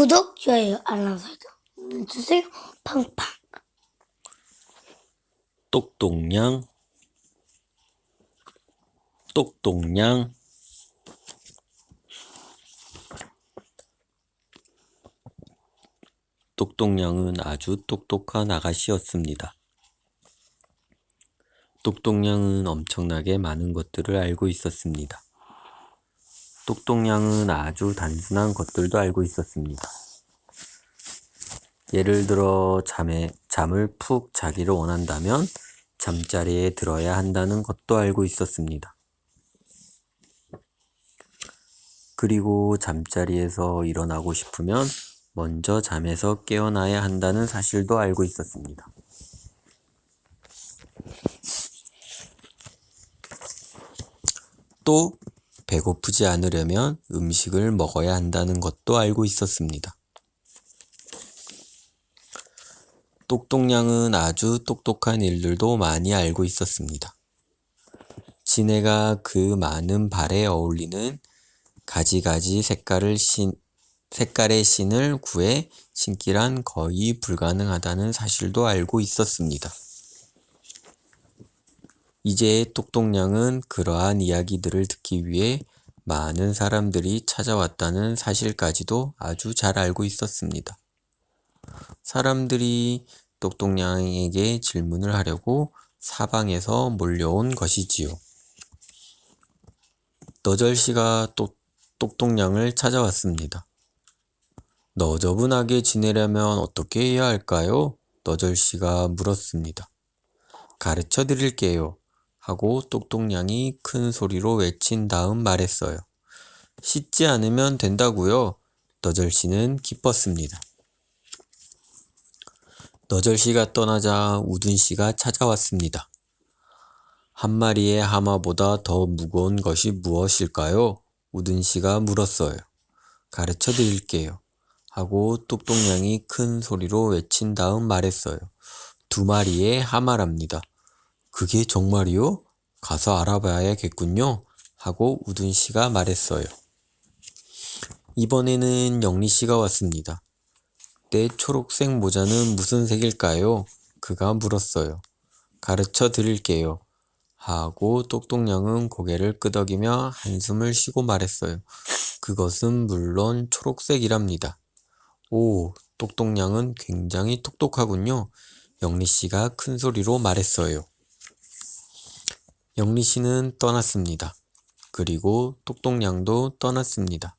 구독, 좋아요, 알람 설정 눌러주세요. 팡팡. 똑똑냥 똑똑냥 똑똑냥은 아주 똑똑한 아가씨였습니다. 똑똑냥은 엄청나게 많은 것들을 알고 있었습니다. 똑똑냥은 아주 단순한 것들도 알고 있었습니다. 예를 들어 잠에 잠을 푹 자기를 원한다면 잠자리에 들어야 한다는 것도 알고 있었습니다. 그리고 잠자리에서 일어나고 싶으면 먼저 잠에서 깨어나야 한다는 사실도 알고 있었습니다. 또 배고프지 않으려면 음식을 먹어야 한다는 것도 알고 있었습니다. 똑똑냥은 아주 똑똑한 일들도 많이 알고 있었습니다. 지네가 그 많은 발에 어울리는 가지가지 색깔을 신, 색깔의 신을 구해 신기란 거의 불가능하다는 사실도 알고 있었습니다. 이제 똑똑냥은 그러한 이야기들을 듣기 위해 많은 사람들이 찾아왔다는 사실까지도 아주 잘 알고 있었습니다. 사람들이 똑똑냥에게 질문을 하려고 사방에서 몰려온 것이지요. 너절씨가 똑, 똑똑냥을 찾아왔습니다. 너저분하게 지내려면 어떻게 해야 할까요? 너절씨가 물었습니다. 가르쳐 드릴게요. 하고 똑똑냥이 큰 소리로 외친 다음 말했어요. 씻지 않으면 된다고요. 너절씨는 기뻤습니다. 너절씨가 떠나자 우둔씨가 찾아왔습니다. 한 마리의 하마보다 더 무거운 것이 무엇일까요? 우둔씨가 물었어요. 가르쳐 드릴게요. 하고 똑똑냥이 큰 소리로 외친 다음 말했어요. 두 마리의 하마랍니다. 그게 정말이요? 가서 알아봐야겠군요. 하고 우둔 씨가 말했어요. 이번에는 영리 씨가 왔습니다. 내 초록색 모자는 무슨 색일까요? 그가 물었어요. 가르쳐 드릴게요. 하고 똑똑냥은 고개를 끄덕이며 한숨을 쉬고 말했어요. 그것은 물론 초록색이랍니다. 오, 똑똑냥은 굉장히 똑똑하군요. 영리 씨가 큰 소리로 말했어요. 영리 씨는 떠났습니다. 그리고 똑똑냥도 떠났습니다.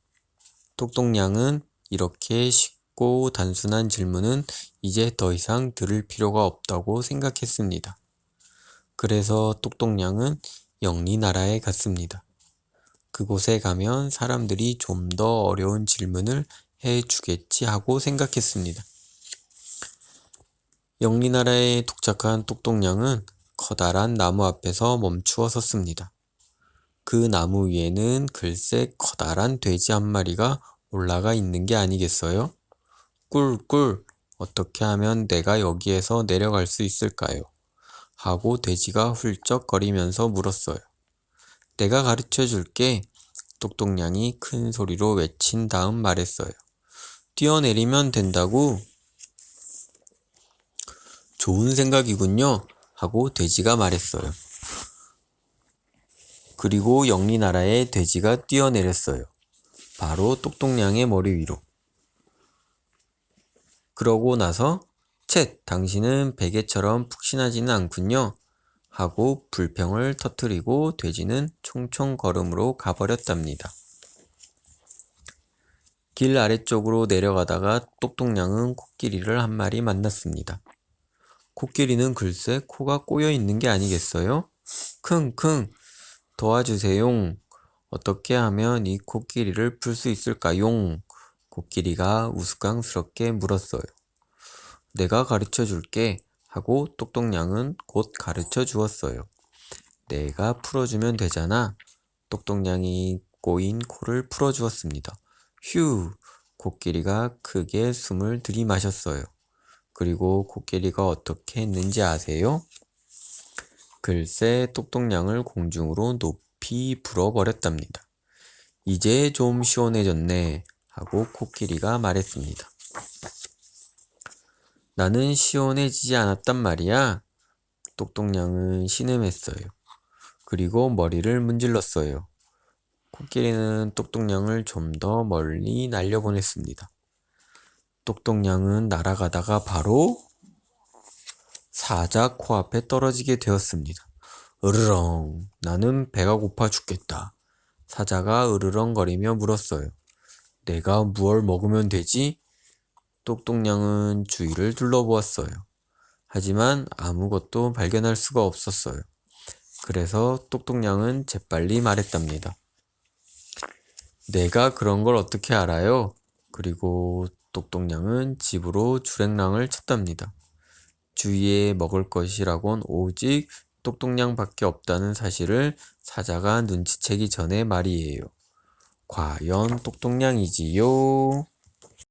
똑똑냥은 이렇게 쉽고 단순한 질문은 이제 더 이상 들을 필요가 없다고 생각했습니다. 그래서 똑똑냥은 영리 나라에 갔습니다. 그곳에 가면 사람들이 좀 더 어려운 질문을 해 주겠지 하고 생각했습니다. 영리나라에 도착한 똑똑냥은 커다란 나무 앞에서 멈추어 섰습니다. 그 나무 위에는 글쎄 커다란 돼지 한 마리가 올라가 있는 게 아니겠어요? 꿀꿀, 어떻게 하면 내가 여기에서 내려갈 수 있을까요? 하고 돼지가 훌쩍거리면서 물었어요. 내가 가르쳐 줄게. 똑똑냥이 큰 소리로 외친 다음 말했어요. 뛰어내리면 된다고? 좋은 생각이군요. 하고 돼지가 말했어요. 그리고 영리 나라의 돼지가 뛰어내렸어요. 바로 똑똑냥의 머리 위로. 그러고 나서 쳇, 당신은 베개처럼 푹신하지는 않군요. 하고 불평을 터뜨리고 돼지는 총총 걸음으로 가버렸답니다. 길 아래쪽으로 내려가다가 똑똑냥은 코끼리를 한 마리 만났습니다. 코끼리는 글쎄 코가 꼬여 있는 게 아니겠어요? 킁킁 도와주세요. 어떻게 하면 이 코끼리를 풀 수 있을까요? 코끼리가 우스꽝스럽게 물었어요. 내가 가르쳐 줄게 하고 똑똑냥은 곧 가르쳐 주었어요. 내가 풀어주면 되잖아. 똑똑냥이 꼬인 코를 풀어주었습니다. 휴! 코끼리가 크게 숨을 들이마셨어요. 그리고 코끼리가 어떻게 했는지 아세요? 글쎄 똑똑냥을 공중으로 높이 불어버렸답니다. 이제 좀 시원해졌네 하고 코끼리가 말했습니다. 나는 시원해지지 않았단 말이야. 똑똑냥은 신음했어요. 그리고 머리를 문질렀어요. 코끼리는 똑똑냥을 좀 더 멀리 날려보냈습니다. 똑똑냥은 날아가다가 바로 사자 코앞에 떨어지게 되었습니다. 으르렁, 나는 배가 고파 죽겠다. 사자가 으르렁거리며 물었어요. 내가 무얼 먹으면 되지? 똑똑냥은 주위를 둘러보았어요. 하지만 아무것도 발견할 수가 없었어요. 그래서 똑똑냥은 재빨리 말했답니다. 내가 그런 걸 어떻게 알아요? 그리고 똑똑냥은 집으로 주랭랑을 쳤답니다. 주위에 먹을 것이라곤 오직 똑똑냥밖에 없다는 사실을 사자가 눈치채기 전에 말이에요. 과연 똑똑냥이지요?